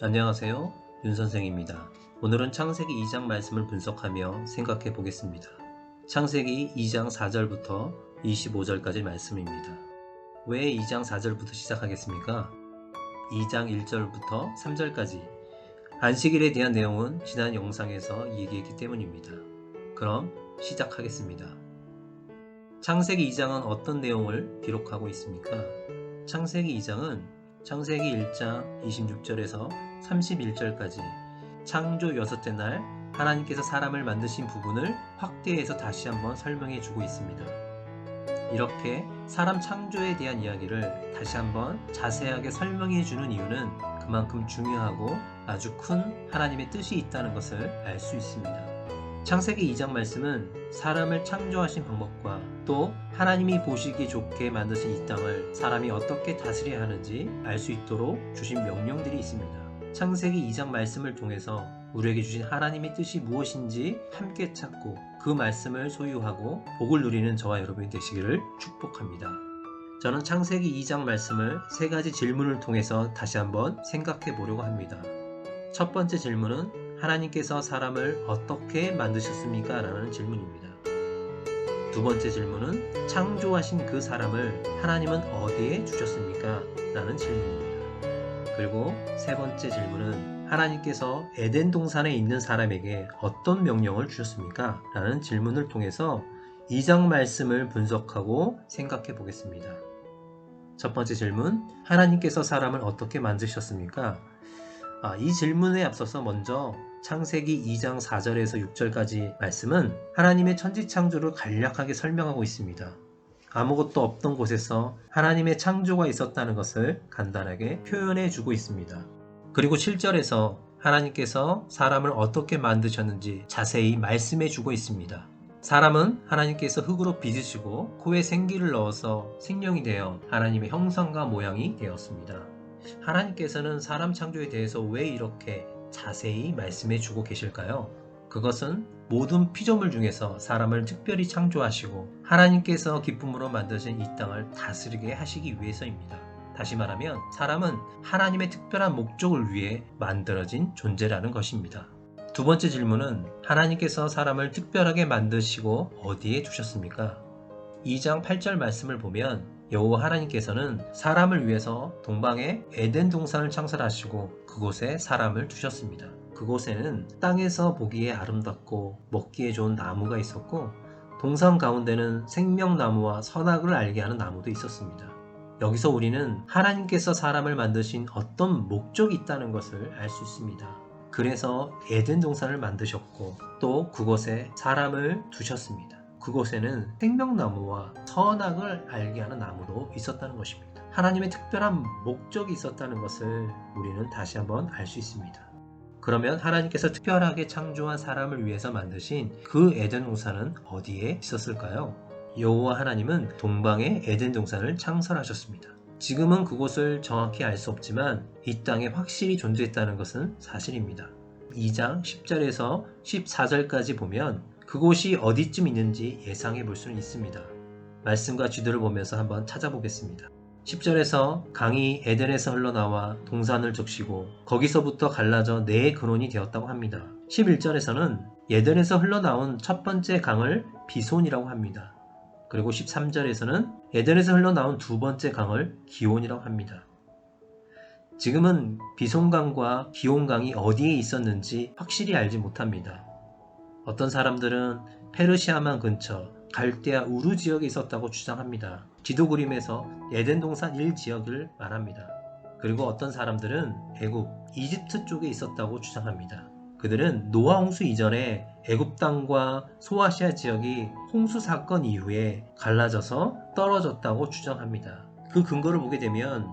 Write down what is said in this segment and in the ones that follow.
안녕하세요. 윤 선생입니다. 오늘은 창세기 2장 말씀을 분석하며 생각해 보겠습니다. 창세기 2장 4절부터 25절까지 말씀입니다. 왜 2장 4절부터 시작하겠습니까? 2장 1절부터 3절까지 안식일에 대한 내용은 지난 영상에서 얘기했기 때문입니다. 그럼 시작하겠습니다. 창세기 2장은 어떤 내용을 기록하고 있습니까? 창세기 2장은 창세기 1장 26절에서 31절까지 창조 여섯째 날 하나님께서 사람을 만드신 부분을 확대해서 다시 한번 설명해 주고 있습니다. 이렇게 사람 창조에 대한 이야기를 다시 한번 자세하게 설명해 주는 이유는 그만큼 중요하고 아주 큰 하나님의 뜻이 있다는 것을 알 수 있습니다. 창세기 2장 말씀은 사람을 창조하신 방법과 또 하나님이 보시기 좋게 만드신 이 땅을 사람이 어떻게 다스려야 하는지 알 수 있도록 주신 명령들이 있습니다. 창세기 2장 말씀을 통해서 우리에게 주신 하나님의 뜻이 무엇인지 함께 찾고 그 말씀을 소유하고 복을 누리는 저와 여러분이 되시기를 축복합니다. 저는 창세기 2장 말씀을 세 가지 질문을 통해서 다시 한번 생각해 보려고 합니다. 첫 번째 질문은 하나님께서 사람을 어떻게 만드셨습니까? 라는 질문입니다. 두 번째 질문은 창조하신 그 사람을 하나님은 어디에 주셨습니까? 라는 질문입니다. 그리고 세 번째 질문은 하나님께서 에덴 동산에 있는 사람에게 어떤 명령을 주셨습니까? 라는 질문을 통해서 2장 말씀을 분석하고 생각해 보겠습니다. 첫 번째 질문, 하나님께서 사람을 어떻게 만드셨습니까? 아, 이 질문에 앞서서 먼저 창세기 2장 4절에서 6절까지 말씀은 하나님의 천지 창조를 간략하게 설명하고 있습니다. 아무것도 없던 곳에서 하나님의 창조가 있었다는 것을 간단하게 표현해 주고 있습니다. 그리고 7절에서 하나님께서 사람을 어떻게 만드셨는지 자세히 말씀해 주고 있습니다. 사람은 하나님께서 흙으로 빚으시고 코에 생기를 넣어서 생명이 되어 하나님의 형상과 모양이 되었습니다. 하나님께서는 사람 창조에 대해서 왜 이렇게 자세히 말씀해 주고 계실까요? 그것은 모든 피조물 중에서 사람을 특별히 창조하시고 하나님께서 기쁨으로 만드신 이 땅을 다스리게 하시기 위해서입니다. 다시 말하면 사람은 하나님의 특별한 목적을 위해 만들어진 존재라는 것입니다. 두 번째 질문은 하나님께서 사람을 특별하게 만드시고 어디에 두셨습니까? 2장 8절 말씀을 보면 여호와 하나님께서는 사람을 위해서 동방에 에덴 동산을 창설하시고 그곳에 사람을 두셨습니다. 그곳에는 땅에서 보기에 아름답고 먹기에 좋은 나무가 있었고 동산 가운데는 생명나무와 선악을 알게 하는 나무도 있었습니다. 여기서 우리는 하나님께서 사람을 만드신 어떤 목적이 있다는 것을 알 수 있습니다. 그래서 에덴 동산을 만드셨고 또 그곳에 사람을 두셨습니다. 그곳에는 생명나무와 선악을 알게 하는 나무도 있었다는 것입니다. 하나님의 특별한 목적이 있었다는 것을 우리는 다시 한번 알 수 있습니다. 그러면 하나님께서 특별하게 창조한 사람을 위해서 만드신 그 에덴 동산은 어디에 있었을까요? 여호와 하나님은 동방의 에덴 동산을 창설하셨습니다. 지금은 그곳을 정확히 알 수 없지만 이 땅에 확실히 존재했다는 것은 사실입니다. 2장 10절에서 14절까지 보면 그곳이 어디쯤 있는지 예상해 볼 수는 있습니다. 말씀과 지도를 보면서 한번 찾아보겠습니다. 10절에서 강이 에덴에서 흘러나와 동산을 적시고 거기서부터 갈라져 네 근원이 되었다고 합니다. 11절에서는 에덴에서 흘러나온 첫 번째 강을 비손이라고 합니다. 그리고 13절에서는 에덴에서 흘러나온 두 번째 강을 기온이라고 합니다. 지금은 비손강과 기온강이 어디에 있었는지 확실히 알지 못합니다. 어떤 사람들은 페르시아만 근처 갈대아 우루 지역에 있었다고 주장합니다. 지도 그림에서 에덴 동산 1지역을 말합니다. 그리고 어떤 사람들은 애굽, 이집트 쪽에 있었다고 주장합니다. 그들은 노아 홍수 이전에 애굽 땅과 소아시아 지역이 홍수 사건 이후에 갈라져서 떨어졌다고 주장합니다. 그 근거를 보게 되면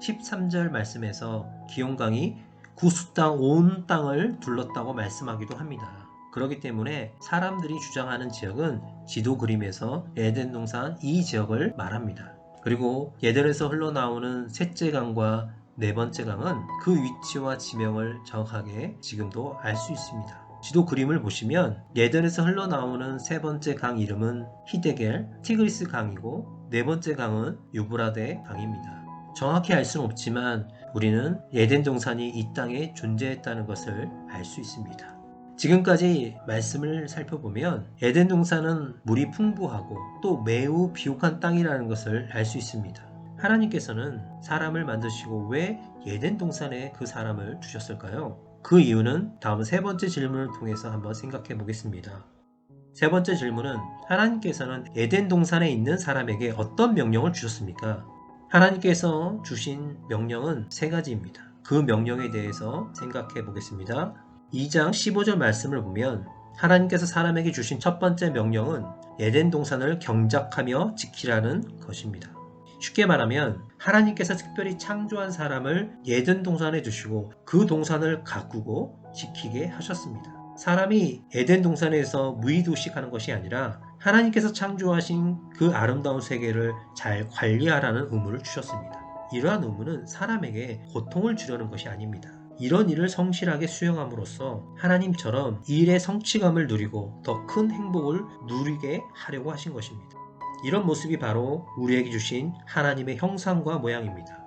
13절 말씀에서 기온강이 구수 땅 온 땅을 둘렀다고 말씀하기도 합니다. 그렇기 때문에 사람들이 주장하는 지역은 지도 그림에서 에덴 동산 이 지역을 말합니다. 그리고 예델에서 흘러나오는 셋째 강과 네 번째 강은 그 위치와 지명을 정확하게 지금도 알 수 있습니다. 지도 그림을 보시면 예덴에서 흘러나오는 세 번째 강 이름은 히데겔, 티그리스 강이고 네 번째 강은 유브라데 강입니다. 정확히 알 수는 없지만 우리는 에덴 동산이 이 땅에 존재했다는 것을 알 수 있습니다. 지금까지 말씀을 살펴보면 에덴 동산은 물이 풍부하고 또 매우 비옥한 땅이라는 것을 알 수 있습니다. 하나님께서는 사람을 만드시고 왜 에덴 동산에 그 사람을 주셨을까요? 그 이유는 다음 세 번째 질문을 통해서 한번 생각해 보겠습니다. 세 번째 질문은 하나님께서는 에덴 동산에 있는 사람에게 어떤 명령을 주셨습니까? 하나님께서 주신 명령은 세 가지입니다. 그 명령에 대해서 생각해 보겠습니다. 2장 15절 말씀을 보면 하나님께서 사람에게 주신 첫 번째 명령은 에덴 동산을 경작하며 지키라는 것입니다. 쉽게 말하면 하나님께서 특별히 창조한 사람을 에덴 동산에 두시고 그 동산을 가꾸고 지키게 하셨습니다. 사람이 에덴 동산에서 무의도식하는 것이 아니라 하나님께서 창조하신 그 아름다운 세계를 잘 관리하라는 의무를 주셨습니다. 이러한 의무는 사람에게 고통을 주려는 것이 아닙니다. 이런 일을 성실하게 수행함으로써 하나님처럼 일의 성취감을 누리고 더 큰 행복을 누리게 하려고 하신 것입니다. 이런 모습이 바로 우리에게 주신 하나님의 형상과 모양입니다.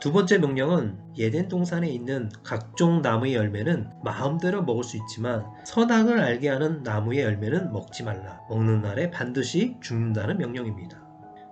두 번째 명령은 예덴 동산에 있는 각종 나무의 열매는 마음대로 먹을 수 있지만 선악을 알게 하는 나무의 열매는 먹지 말라. 먹는 날에 반드시 죽는다는 명령입니다.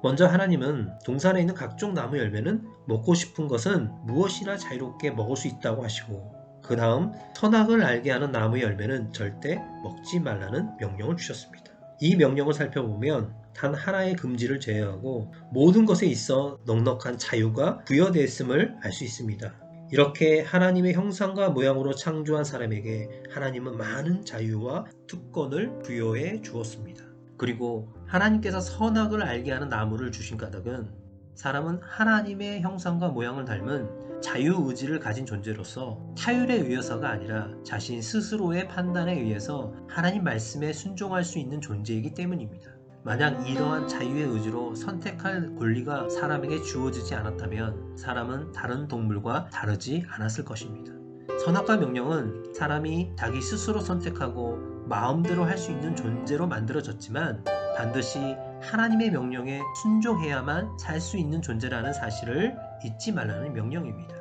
먼저 하나님은 동산에 있는 각종 나무 열매는 먹고 싶은 것은 무엇이나 자유롭게 먹을 수 있다고 하시고 그 다음 선악을 알게 하는 나무 열매는 절대 먹지 말라는 명령을 주셨습니다. 이 명령을 살펴보면 단 하나의 금지를 제외하고 모든 것에 있어 넉넉한 자유가 부여되었음을 알 수 있습니다. 이렇게 하나님의 형상과 모양으로 창조한 사람에게 하나님은 많은 자유와 특권을 부여해 주었습니다. 그리고 하나님께서 선악을 알게 하는 나무를 주신 까닭은 사람은 하나님의 형상과 모양을 닮은 자유의지를 가진 존재로서 타율에 의해서가 아니라 자신 스스로의 판단에 의해서 하나님 말씀에 순종할 수 있는 존재이기 때문입니다. 만약 이러한 자유의 의지로 선택할 권리가 사람에게 주어지지 않았다면 사람은 다른 동물과 다르지 않았을 것입니다. 선악과 명령은 사람이 자기 스스로 선택하고 마음대로 할 수 있는 존재로 만들어졌지만 반드시 하나님의 명령에 순종해야만 살 수 있는 존재라는 사실을 잊지 말라는 명령입니다.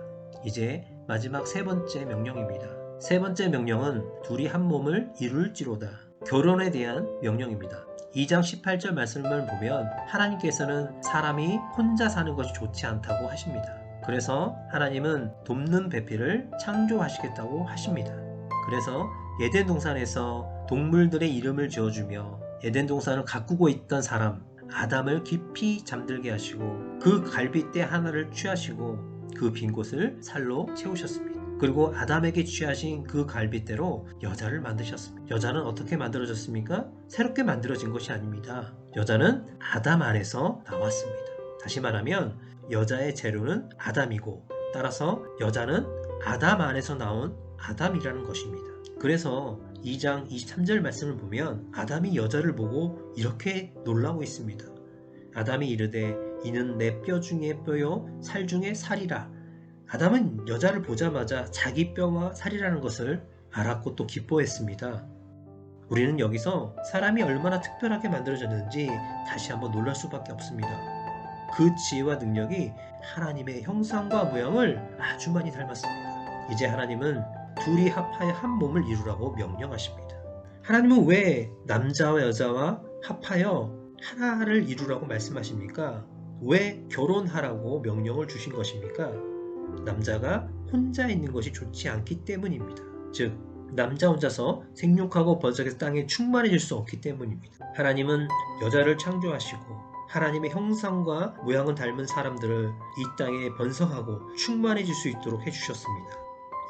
이제 마지막 세 번째 명령입니다. 세 번째 명령은 둘이 한 몸을 이룰지로다. 결혼에 대한 명령입니다. 2장 18절 말씀을 보면 하나님께서는 사람이 혼자 사는 것이 좋지 않다고 하십니다. 그래서 하나님은 돕는 배필을 창조하시겠다고 하십니다. 그래서 예덴 동산에서 동물들의 이름을 지어주며 예덴 동산을 가꾸고 있던 사람 아담을 깊이 잠들게 하시고 그 갈빗대 하나를 취하시고 그 빈 곳을 살로 채우셨습니다. 그리고 아담에게 취하신 그 갈빗대로 여자를 만드셨습니다. 여자는 어떻게 만들어졌습니까? 새롭게 만들어진 것이 아닙니다. 여자는 아담 안에서 나왔습니다. 다시 말하면 여자의 재료는 아담이고 따라서 여자는 아담 안에서 나온 아담이라는 것입니다. 그래서 2장 23절 말씀을 보면 아담이 여자를 보고 이렇게 놀라고 있습니다. 아담이 이르되 이는 내 뼈 중에 뼈요 살 중에 살이라. 아담은 여자를 보자마자 자기 뼈와 살이라는 것을 알았고 또 기뻐했습니다. 우리는 여기서 사람이 얼마나 특별하게 만들어졌는지 다시 한번 놀랄 수밖에 없습니다. 그 지혜와 능력이 하나님의 형상과 모양을 아주 많이 닮았습니다. 이제 하나님은 둘이 합하여 한 몸을 이루라고 명령하십니다. 하나님은 왜 남자와 여자와 합하여 하나를 이루라고 말씀하십니까? 왜 결혼하라고 명령을 주신 것입니까? 남자가 혼자 있는 것이 좋지 않기 때문입니다. 즉, 남자 혼자서 생육하고 번성해서 땅에 충만해질 수 없기 때문입니다. 하나님은 여자를 창조하시고 하나님의 형상과 모양을 닮은 사람들을 이 땅에 번성하고 충만해질 수 있도록 해주셨습니다.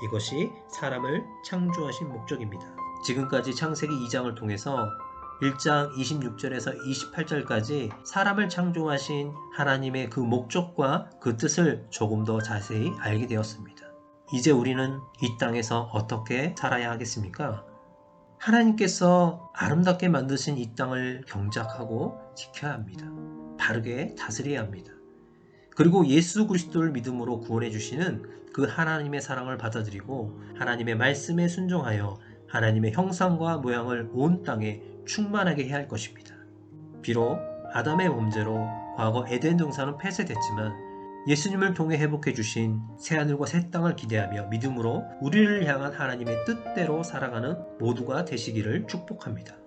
이것이 사람을 창조하신 목적입니다. 지금까지 창세기 2장을 통해서 1장 26절에서 28절까지 사람을 창조하신 하나님의 그 목적과 그 뜻을 조금 더 자세히 알게 되었습니다. 이제 우리는 이 땅에서 어떻게 살아야 하겠습니까? 하나님께서 아름답게 만드신 이 땅을 경작하고 지켜야 합니다. 바르게 다스려야 합니다. 그리고 예수 그리스도를 믿음으로 구원해 주시는 그 하나님의 사랑을 받아들이고 하나님의 말씀에 순종하여 하나님의 형상과 모양을 온 땅에 충만하게 해야 할 것입니다. 비록 아담의 범죄로 과거 에덴 동산은 폐쇄됐지만 예수님을 통해 회복해 주신 새하늘과 새 땅을 기대하며 믿음으로 우리를 향한 하나님의 뜻대로 살아가는 모두가 되시기를 축복합니다.